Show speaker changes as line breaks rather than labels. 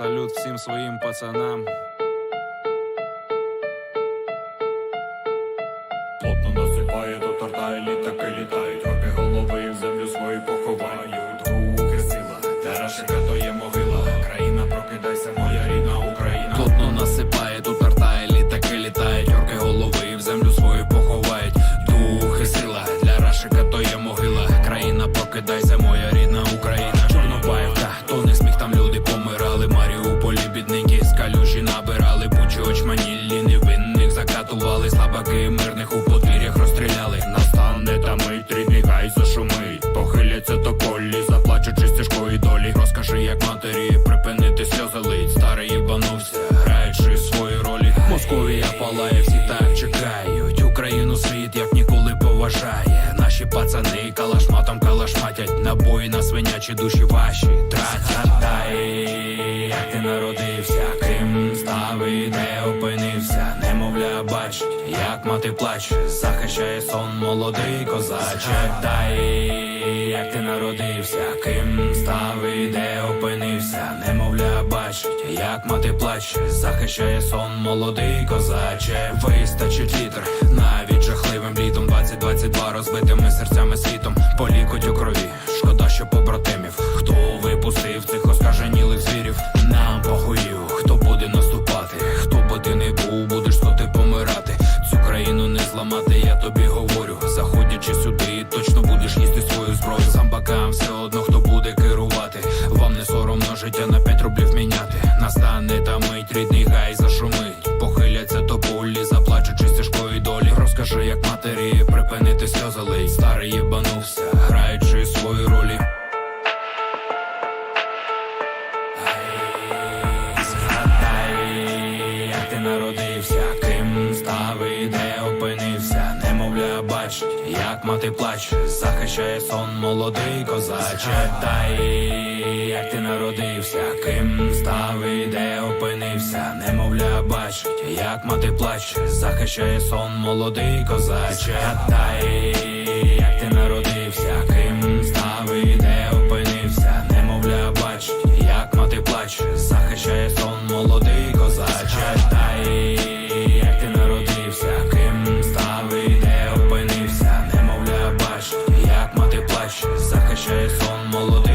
Салют всім своїм пацанам.
Плотно насипає до торта і літаки літають, орки голови в землю свої поховають. Ух, сила, для Рашика то є могила. Країна, прокидайся, моя рідна Україна.
Плотно насипає, тут арта і літаки літають, орки голови в землю свою поховають. Дух і сила для Рашика то є могила. Країна прокидайся, моя Палає, всі так чекають. Україну світ як ніколи поважає. Наші пацани калашматом калашматять. Набої на свинячі душі ваші тратять як ти народився, ким став і де опинився. Немовля бачить, як мати плаче Захищає сон молодий козаче Дай, як ти народився, ким став і де опинився, немовля бачить, як мати плаче, захищає сон молодий козаче, вистачить літр, навіть жахливим літом. 2022 розбитими серцями світом, полікоть у крові, шкода, що побратимів, хто випустив цих оскаженілих звірів, нам похую, хто буде наступати, хто би ти не був, будеш соти помирати, цю країну не зламати, я тобі говорю, заходячи сюди, точно будеш їсти Настане та мить, рідний гай зашумить. Похиляться тополі, заплачучи стежкої долі. Розкажи, як матері припинити сльози лить. Старий їбанувся, граючи свої ролі. Народився, ким став і де опинився, немовля бачить, як мати плаче, захищає сон молодий козаче. Дай, народився, ким став і де опинився, немовля бачить, як мати плаче, захищає сон молодий козаче. Дай, як ти народився, ким став і де опинився, немовля бачить, як мати плаче, захищає сон молодий козаче. Дай, як ти народився, ким став і де опинився, немовля бачить, як мати плаче, захищає сон молодий.